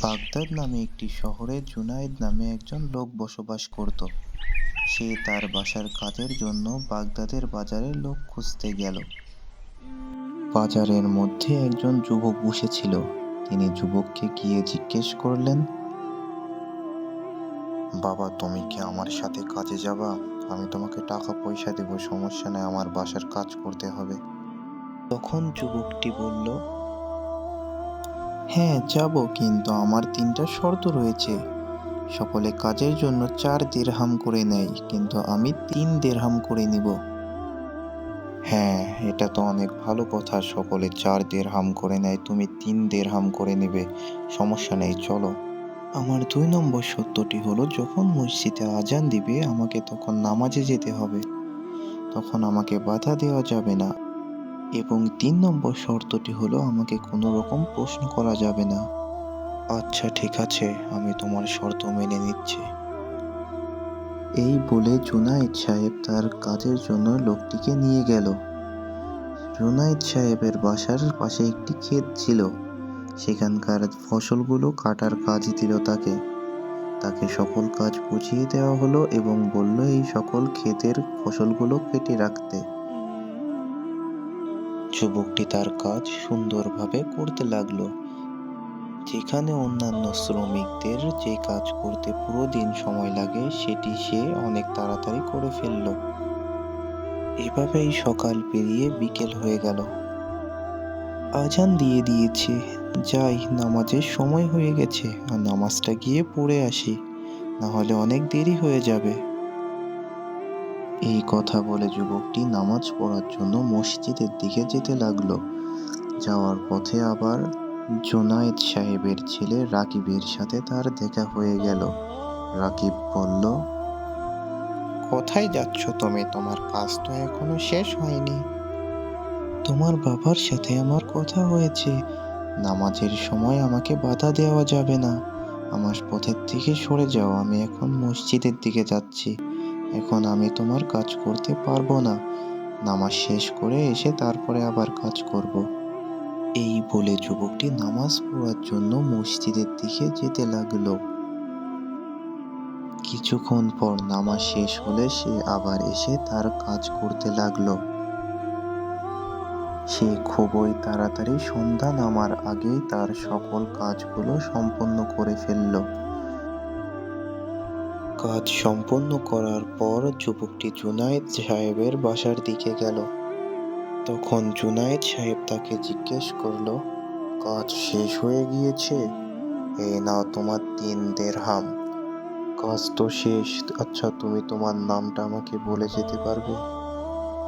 Baghdad নামে একটি শহরে জুনায়েদ নামে একজন লোক বসবাস করত। সে তার বাসার কাজের জন্য বাগদাদের বাজারে লোক খুঁজতে গেল। বাজারের মধ্যে একজন যুবক বসেছিল। তিনি যুবককে গিয়ে জিজ্ঞেস করলেন, বাবা, তুমি কি আমার সাথে কাজে যাবা? আমি তোমাকে টাকা পয়সা দেব, সমস্যা নেই, আমার বাসার কাজ করতে হবে। তখন যুবকটি বলল হ্যাঁ যাব, কিন্তু আমার তিনটা শর্ত রয়েছে। সকলে কাজের জন্য চার দেড়হাম করে নেয়, কিন্তু আমি তিন দেড়হাম করে নিব। হ্যাঁ এটা তো অনেক ভালো কথা, সকলে চার দেড়হাম করে নেয়, তুমি তিন দেড়হাম করে নেবে। সমস্যা নেই, চলো। আমার দুই নম্বর সত্যটি হলো, যখন মসজিদে আজান দিবে, আমাকে তখন নামাজে যেতে হবে। তখন আমাকে বাধা দেওয়া যাবে না। এবং তিন নম্বর শর্তটি হলো, আমাকে কোনো রকম প্রশ্ন করা যাবে না। আচ্ছা ঠিক আছে, আমি তোমার শর্ত মেনে নিচ্ছি। এই বলে জুনাইদ সাহেব তার কাজের জন্য লোকটিকে নিয়ে গেল। জুনাইদ সাহেবের বাসার পাশে একটি ক্ষেত ছিল। সেখানকার ফসলগুলো কাটার কাজ দিল তাকে। তাকে সকল কাজ বুঝিয়ে দেওয়া হলো এবং বলল, এই সকল ক্ষেতের ফসলগুলো কেটে রাখতে। যুবকটি তার কাজ সুন্দরভাবে করতে লাগল। যেখানে অন্যান্য শ্রমিকদের যে কাজ করতে পুরো দিন সময় লাগে, সেটি সে অনেক তাড়াতাড়ি করে ফেলল। এভাবেই সকাল পেরিয়ে বিকেল হয়ে গেল। আজান দিয়ে দিয়েছে, যাই, নামাজের সময় হয়ে গেছে, আর নামাজটা গিয়ে পড়ে আসি। না হলে অনেক দেরি হয়ে যাবে। এই কথা বলে যুবকটি নামাজ পড়ার জন্য মসজিদের দিকে যেতে লাগল। যাওয়ার পথে আবার জোনায়েদ সাহেবের ছেলে রাকিবের সাথে তার দেখা হয়ে গেল। রাকিব বলল, কোথায় যাচ্ছ তুমি? তোমার কাজ তো এখনও শেষ হয়নি। তোমার বাবার সাথে আমার কথা হয়েছে। নামাজের সময় আমাকে বাধা দেওয়া যাবে না। আমার পথের থেকে সরে যাও। আমি এখন মসজিদের দিকে যাচ্ছি। এখন আমি তোমার কাজ করতে পারব না। নামাজ শেষ করে এসে তারপরে আবার কাজ করব। এই বলে যুবকটি নামাজ পড়ার জন্য মসজিদের দিকে যেতে লাগল। কিছুক্ষণ পর নামাজ শেষ হলে সে আবার এসে তার কাজ করতে লাগল। সে খুবই তাড়াতাড়ি সন্ধ্যা নামার আগেই তার সকল কাজগুলো সম্পন্ন করে ফেলল। কাজ সম্পন্ন করার পর যুবকটি জুনায়েদ সাহেবের বাসার দিকে গেল। তখন জুনায়েদ সাহেব তাকে জিজ্ঞেস করল, কাজ শেষ হয়ে গিয়েছে? এ নাও তোমার তিন দেড়হাম। কাজ তো শেষ। আচ্ছা তুমি তোমার নামটা আমাকে বলে যেতে পারবে?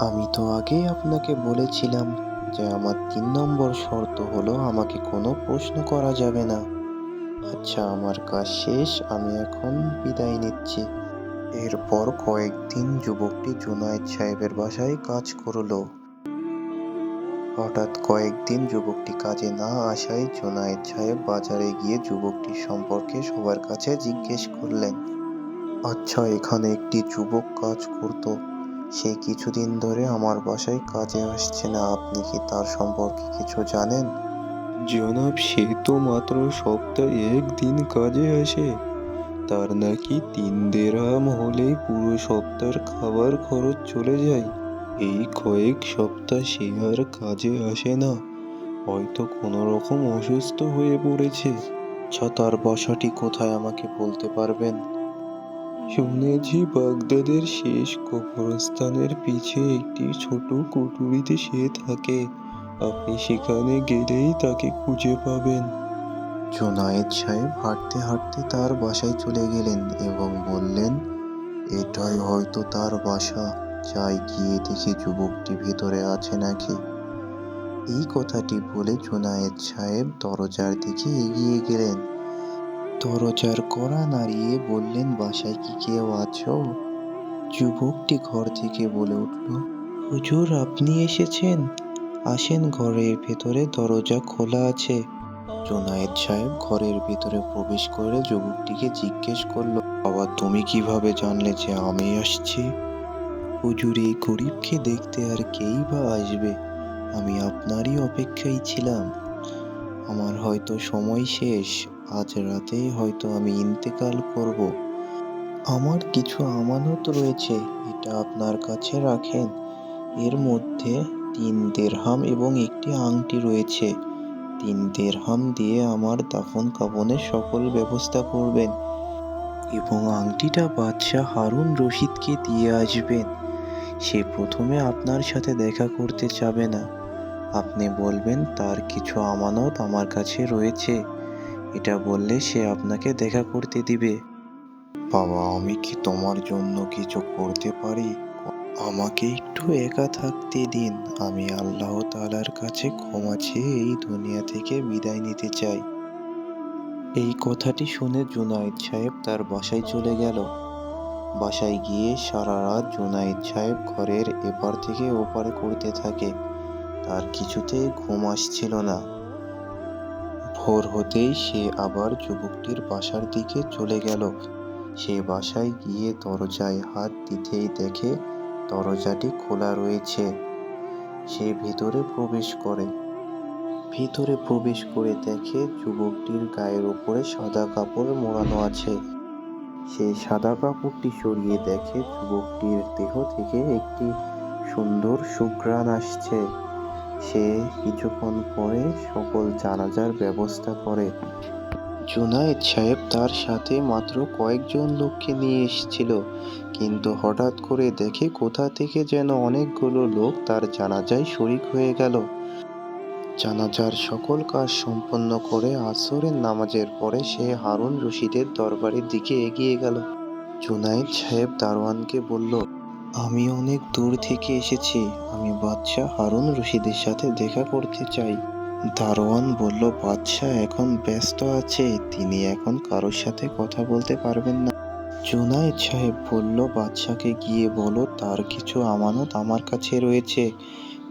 আমি তো আগেই আপনাকে বলেছিলাম যে আমার তিন নম্বর শর্ত হলো আমাকে কোনো প্রশ্ন করা যাবে না। আচ্ছা আমার কাজ শেষ, আমি এখন বিদায় নিচ্ছি। এরপর কয়েকদিন যুবকটি জুনায়েদ সাহেবের বাসায় কাজ করল। হঠাৎ কয়েকদিন যুবকটি কাজে না আসায় জুনায়েদ সাহেব বাজারে গিয়ে যুবকটি সম্পর্কে সবার কাছে জিজ্ঞেস করলেন আচ্ছা এখানে একটি যুবক কাজ করত। সে কিছুদিন ধরে আমার বাসায় কাজে আসছে না, আপনি কি তার সম্পর্কে কিছু জানেন? জনাব, সে তো মাত্র সপ্তাহে একদিন কাজে আসে। তার নাকি তিন দেড়হাম হলেই পুরো সপ্তাহের খাবার খরচ চলে যায়। এই কয়েক সপ্তাহ সে আর কাজে আসে না। হয়তো কোনো রকম অসুস্থ হয়ে পড়েছে। আচ্ছা তার বাসাটি কোথায় আমাকে বলতে পারবেন? শুনেছি বাগদাদের শেষ কবরস্থানের পিছে একটি ছোট কুটুরিতে সে থাকে। আপনি সেখানে গেলেই তাকে খুঁজে পাবেন। জোনায়েদ সাহেব হাঁটতে হাঁটতে তার বাসায় চলে গেলেন এবং বললেন, এটাই হয়তো তার বাসা। যাই গিয়ে দেখি যুবকটি ভেতরে আছে নাকি। এই কথাটি বলে জোনায়েদ সাহেব দরজার দিকে এগিয়ে গেলেন। দরজার কড়া নাড়িয়ে বললেন, বাসায় কি কেউ আছো? যুবকটি ঘর থেকে বলে উঠল, হুজুর, আপনি এসেছেন? আসেন ঘরের ভেতরে, দরজা খোলা আছে। জোনায়েদ সাহেব ঘরের ভিতরে প্রবেশ করে যুবকটিকে জিজ্ঞেস করল, বাবা, তুমি কীভাবে জানলে যে আমি আসছি? হুজুর, এই গরিবকে দেখতে আর কেই বা আসবে? আমি আপনারই অপেক্ষায় ছিলাম। আমার হয়তো সময় শেষ। আজ রাতেই হয়তো আমি ইন্তেকাল করব। আমার কিছু আমানত রয়েছে, এটা আপনার কাছে রাখেন। এর মধ্যে তিন দেরহাম এবং একটি আংটি রয়েছে। তিন দেরহাম দিয়ে আমার দাফন কাফনের সকল ব্যবস্থা করবেন এবং আংটিটা বাদশাহ হারুন রশিদকে দিয়ে আসবেন। সে প্রথমে আপনার সাথে দেখা করতে চাবে না। আপনি বলবেন, তার কিছু আমানত আমার কাছে রয়েছে। এটা বললে সে আপনাকে দেখা করতে দিবে। বাবা, আমি কি তোমার জন্য কিছু করতে পারি? আমাকে একটু একা থাকতে দিন। আমি আল্লাহ তাআলার কাছে ক্ষমা চেয়ে এই দুনিয়া থেকে বিদায় নিতে চাই। এই কথাটি শুনে জুনায়েদ সাহেব তার বাসায় চলে গেল। বাসায় গিয়ে সারা রাত জুনায়েদ সাহেব ঘরের এপার থেকে ওপারে করতে থাকে। তার কিছুতেই ঘুম আসছিল না। ভোর হতেই সে আবার যুবকটির বাসার দিকে চলে গেল। সে বাসায় গিয়ে দরজায় হাত দিতেই দেখে দরজাটি খোলা রয়েছে। সে ভিতরে প্রবেশ করে। ভিতরে প্রবেশ করে দেখে যুবকটির গায়ের উপরে সাদা কাপড় মোড়ানো আছে। সে সাদা কাপড়টি সরিয়ে দেখে যুবকটির দেহ থেকে একটি সুন্দর সুঘ্রাণ আসছে। সে কিছুক্ষণ পরে সকল জানাজার ব্যবস্থা করে। জুনায়েদ সাহেব তার সাথে মাত্র কয়েকজন লোককে নিয়ে এসেছিল। কিন্তু হঠাৎ করে দেখে কোথা থেকে যেন অনেকগুলো লোক তার জানাজায় শরিক হয়ে গেল। জানাজার সকল কাজ সম্পন্ন করে আসরের নামাজের পরে সে হারুন রশিদের দরবারের দিকে এগিয়ে গেল। জুনায়েদ সাহেব দারোয়ানকে বলল, আমি অনেক দূর থেকে এসেছি। আমি বাদশাহ হারুন রশিদের সাথে দেখা করতে চাই। দারোয়ান বলল, বাদশাহ এখন ব্যস্ত আছে, তিনি এখন কারোর সাথে কথা বলতে পারবেন না। জুনায়েদ সাহেব বলল বাদশাকে গিয়ে বলো, তার কিছু আমানত আমার কাছে রয়েছে।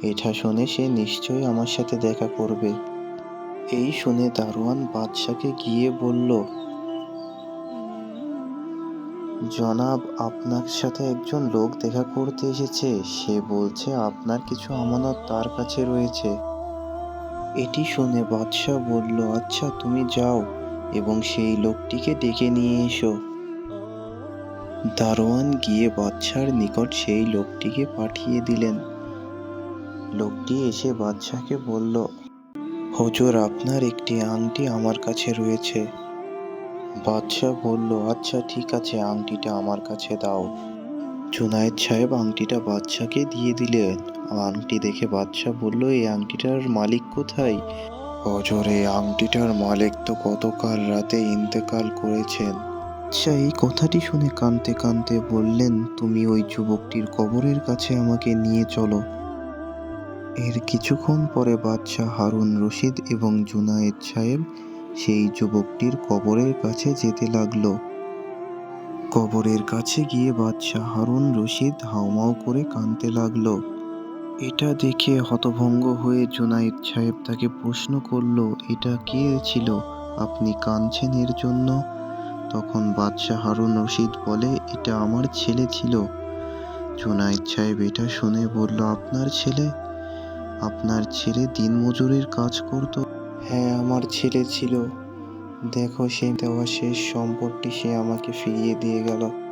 এটা শুনে সে নিশ্চয়ই আমার সাথে দেখা করবে। এই শুনে দারোয়ান বাদশাকে গিয়ে বলল, জনাব, আপনার সাথে একজন লোক দেখা করতে এসেছে। সে বলছে, আপনার কিছু আমানত তার কাছে রয়েছে। এটি শুনে বাদশাহ বলল আচ্ছা তুমি যাও এবং সেই লোকটিকে ডেকে নিয়ে এসো। দারোয়ান গিয়ে বাদশার নিকট সেই লোকটিকে পাঠিয়ে দিলেন। লোকটি এসে বাদশাকে বলল, হুজুর, আপনার একটি আংটি আমার কাছে রয়েছে। বাদশাহ বলল আচ্ছা ঠিক আছে, আংটিটা আমার কাছে দাও। জুনায়েদ সাহেব আংটিটা বাদশাকে দিয়ে দিলেন। আংটি দেখে বাদশাহ বলল, এই আংটিটার মালিক কোথায়? এই আংটিটার মালিক তো গতকাল রাতে ইন্তেকাল করেছেন। আচ্ছা এই কথাটি শুনে কানতে কানতে বললেন, তুমি ওই যুবকটির কবরের কাছে আমাকে নিয়ে চলো। এর কিছুক্ষণ পরে বাদশাহ হারুন রশিদ এবং জুনায়েদ সাহেব সেই যুবকটির কবরের কাছে যেতে লাগল। কবরের কাছে গিয়ে বাদশাহ হারুন রশিদ হাউমাউ করে কাঁদতে লাগল। এটা দেখে হতভঙ্গ হয়ে জুনায়েদ সাহেব তাকে প্রশ্ন করল, এটা কে ছিল? আপনি কাঁদছেন এর জন্য? তখন বাদশাহ হারুন রশিদ বলে, এটা আমার ছেলে ছিল। জুনায়েদ সাহেব এটা শুনে বলল, আপনার ছেলে? আপনার ছেলে দিনমজুরির কাজ করত। হ্যাঁ আমার ছেলে ছিল। দেখো সে দেওয়া শেষ সম্পদটি সে আমাকে ফিরিয়ে দিয়ে গেল।